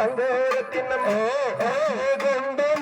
സങ്കോലത്തിനും കൊണ്ട്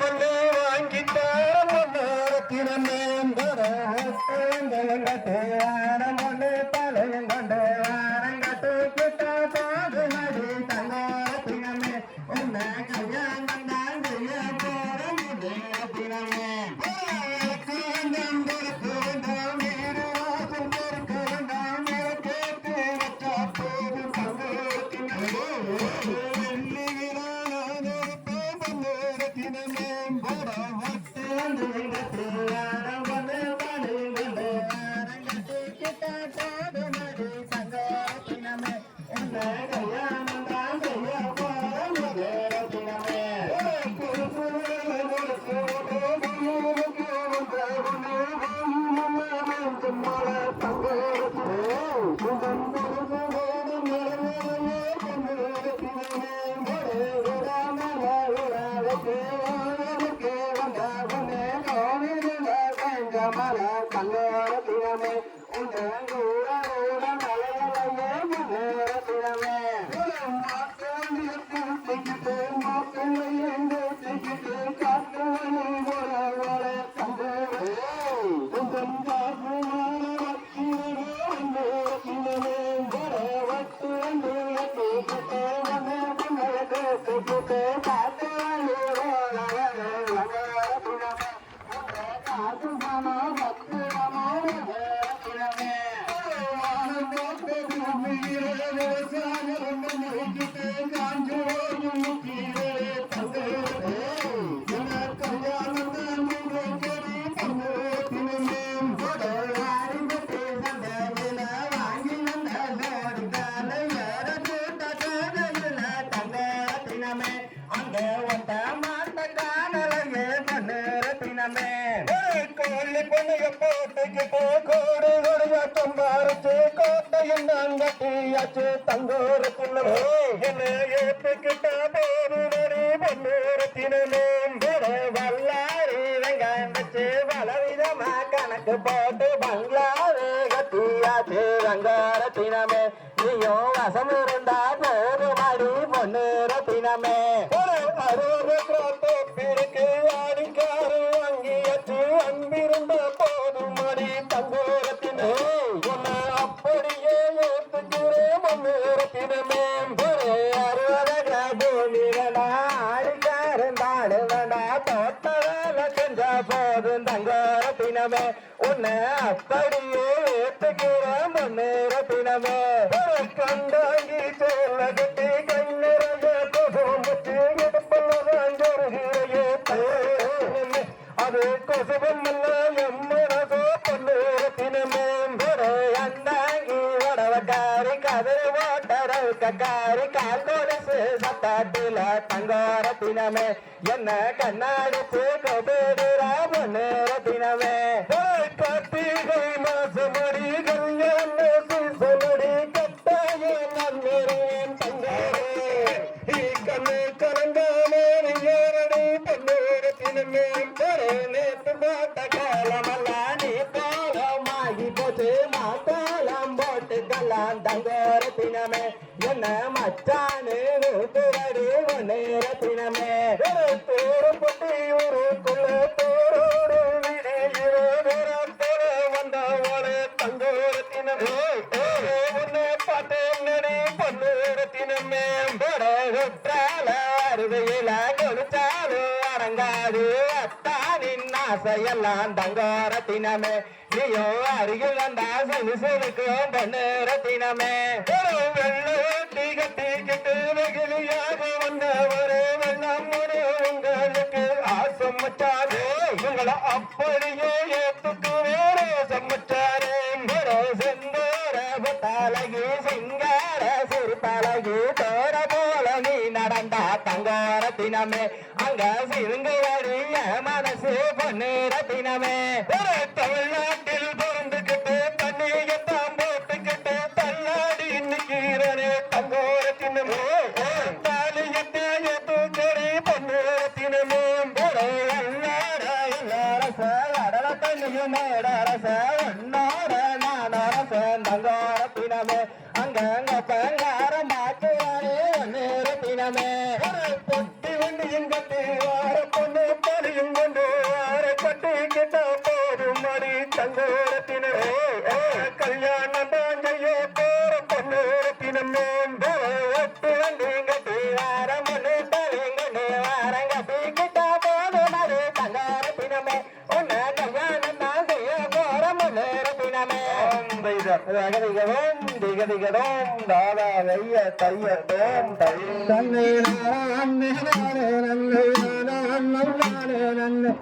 கோழி பொண்ணுக போட்டுக்கிட்டு கோடு கொடியாட்டம் பாரிச்சு கோட்டையும் நான் கட்டியாச்சு தங்கோரத்தினமே என்ன ஏற்றுக்கிட்ட பேரு நடி பொன்னூரத்தினமே. வல்லாரி வெங்காயம் வச்சு பலவிதமா கணக்கு போட்டு கட்டியாச்சு ரங்காரத்தினமே நீயும் வசம் இருந்தா பிணமே. உன்னை அப்படியே ஏத்துக்கிறேன் பிணமே. கண்டாங்கி சொல்ல கட்டி கண்ணிறங்க கொசுமுச்சு இடுப்பெல்லாம் ஜொருகிறையே அது கொசுவம் எம்மனசோ பொன்னூரத்தினமே அந்தாங்கி வடவக்காரி கதிரை ஓட்டரவு கால் கொலுசு சத்தாட்டில என்ன கண்ணாடி கொபேடுரா பொன்னூரத்தினமே தினமே கண்ணேரேன் தந்தேரேன் கண்ணே கண்ணே ஆசையெல்லாம் தங்கோரத்தினமே நீயோ அருகில் வந்தா சிறு சிறுக்கும் பொன்னூரத்தினமே ஒரு வெள்ளி கட்டிக்கிட்டு வெகுலியாக ஒரு வெள்ளம் ஒரு உங்களுக்கு ஆசம் மச்சாரே உங்களை அப்படியே ஏத்துக்கு ஏத்துக்குவேரே சம்மச்சாரே ஒரு செந்தோர தலகி சிங்கார சிறு தலகி தோர போல நீ நடந்தா தங்கோரத்தினமே. அடல தண்ணியும் மேடரச உன்னோட நானரச தங்கோரத்தினமே அங்கங்க பங்காரம் மாற்றுவாரே நிறுத்தினமே பொட்டி வண்டியும் கட்டி வார பொண்ணு பணியும் கொண்டு வார கிட்ட போதும் மடி திகதிகதோம் திகதிகதோம் தாதா வெய்ய தையதோம் தை தன்னை நன்னை நன்னை நன்னை நன்னை நன்னை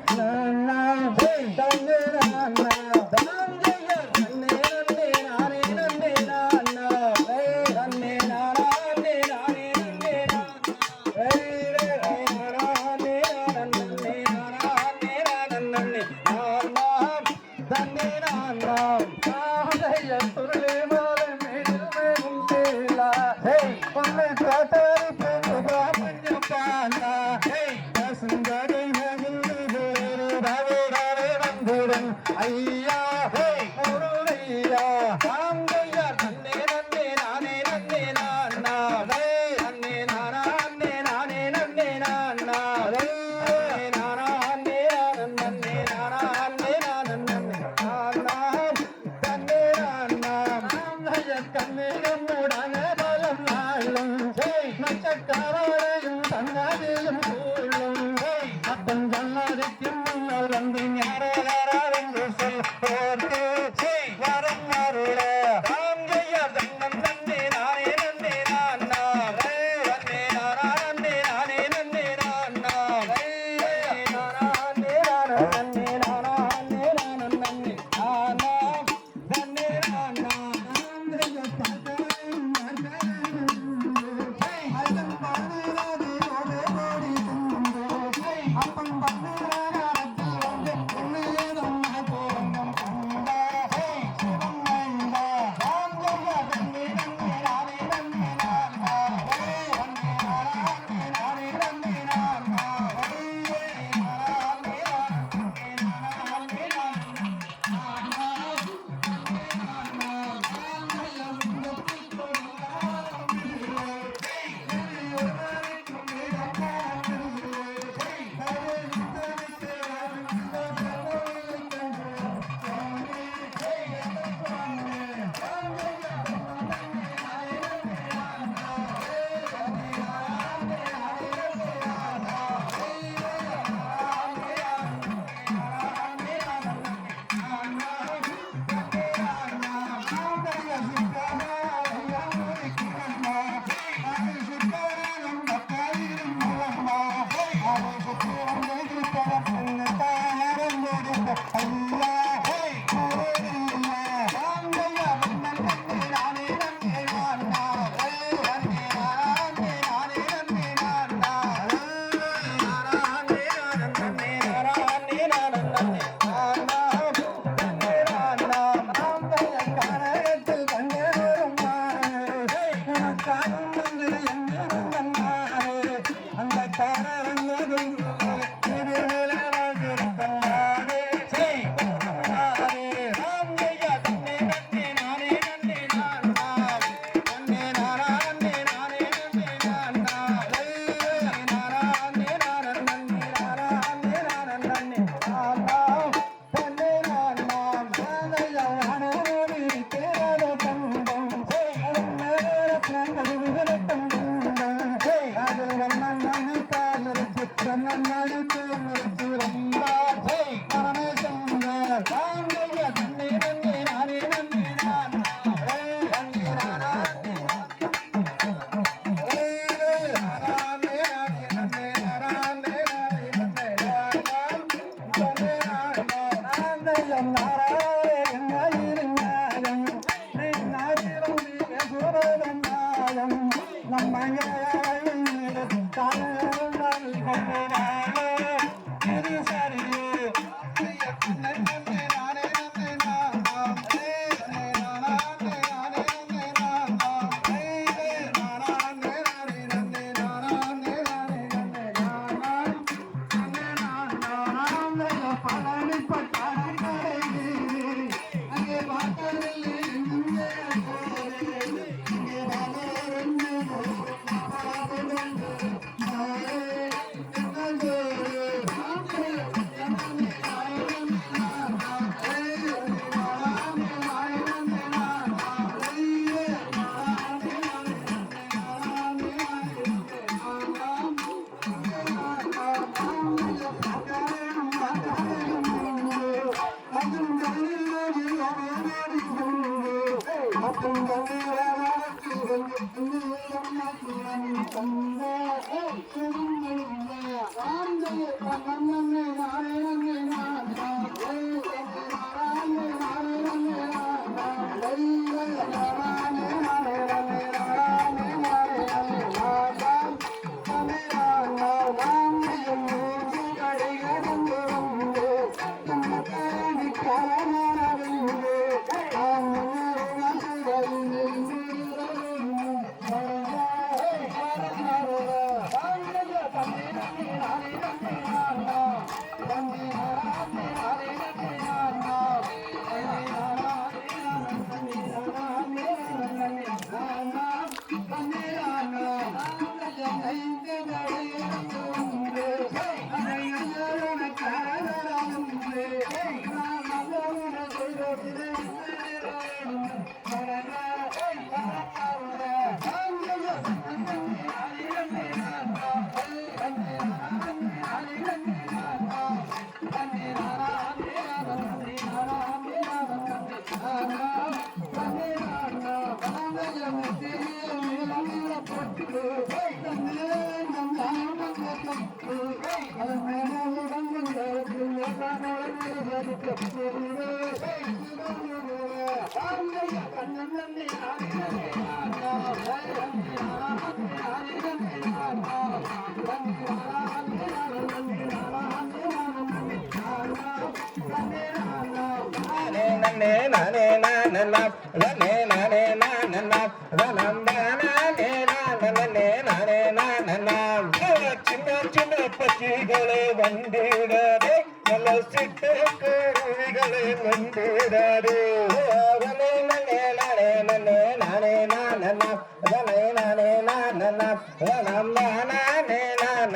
Boom. I'm not going ஆந்தே நாராயணே நாராயணே கண்ணன் நன்னே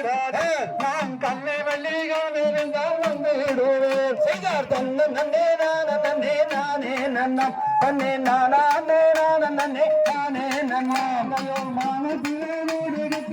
வந்திடாரே நான் கண்ணை வள்ளியாக இருந்தால் வந்திடுவேன். செய்தார் தன்ன நன்னே நான நன்னே நானே நன்னோ தன்னே நானே நான நன்னே நானே நன்னோ மானத்திலே நூடகத்தில்